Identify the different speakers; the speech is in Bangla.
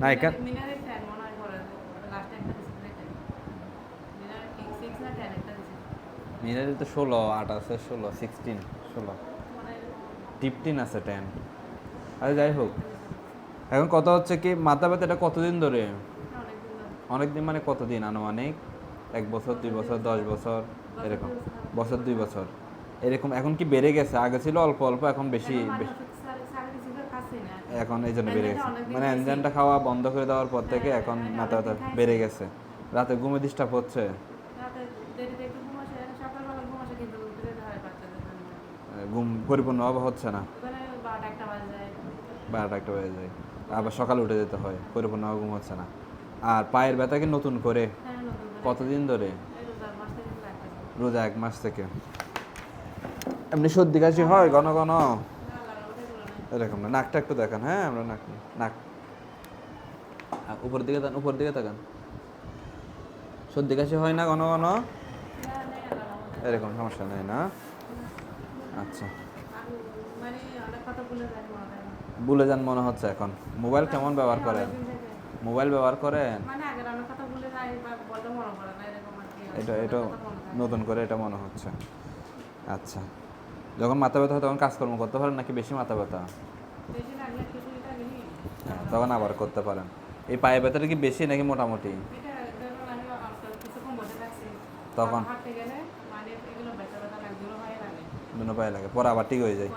Speaker 1: না এখান মিনারেল তো ষোলো আট আছে ষোলো সিক্সটিন ষোলো ফিফটিন আছে টেন আরে যাই হোক এখন কথা হচ্ছে কি মাথা ব্যথা এটা কতদিন ধরে
Speaker 2: অনেকদিন
Speaker 1: অনেক দিন মানে কতদিন আনুমানিক এক বছর দুই বছর দশ বছর এরকম বছর দুই বছর এরকম এখন কি বেড়ে গেছে আগে ছিল অল্প অল্প এখন বেশি বেশি- এখন এই জন্য বেড়ে গেছে। মানে। এনজানটা খাওয়া বন্ধ করে দেওয়ার পর থেকে
Speaker 2: হ্যাঁ,
Speaker 1: এখন মাথা ব্যথা বেড়ে গেছে। রাতে ঘুমে ডিস্টার্ব হচ্ছে।
Speaker 2: ঘুম জন্য
Speaker 1: ঘুম হচ্ছে না।
Speaker 2: বারোটা একটা বাজে যায়।
Speaker 1: আবার সকালে উঠে যেতে হয় পরিপূর্ণভাবে ঘুম হচ্ছে না। আর পায়ের ব্যথা কি নতুন করে?
Speaker 2: হ্যাঁ নতুন করে।
Speaker 1: কতদিন ধরে? রোজা এক মাস থেকে। এমনি সর্দি কাশি হয় ঘন ঘন
Speaker 2: না আল্লাহর রহমতে এগুলো নাই।
Speaker 1: এরকম না নাকটা একটু দেখান হ্যাঁ আমরা নাক নাক। উপর দিকে উপর দিকে তাকান। সর্দি কাশি হয় না ঘন ঘন। এরকম সমস্যা নেই না? আচ্ছা।
Speaker 2: মানে ভুলে যাই হয় না।
Speaker 1: ভুলে যান মনে হচ্ছে এখন। মোবাইল কেমন ব্যবহার করেন? মোবাইল ব্যবহার করেন?
Speaker 2: মানে আগের অনেক কথা ভুলে যাই বা বলতে মনে পড়ে না এরকম আর কি।
Speaker 1: এটা এটা। নতুন করে এটা মনে হচ্ছে। আচ্ছা। যখন মাথা ব্যথা হয় তখন কাজকর্ম করতে পারেন নাকি বেশি মাথা ব্যথা? হ্যাঁ তখন আবার করতে পারেন। এই পায়ে ব্যথাটা কি বেশি নাকি মোটামুটি?
Speaker 2: থাকছি।
Speaker 1: তখন?
Speaker 2: মানে
Speaker 1: দুনো পায়ে লাগে। পরে আবার ঠিক হয়ে যায়।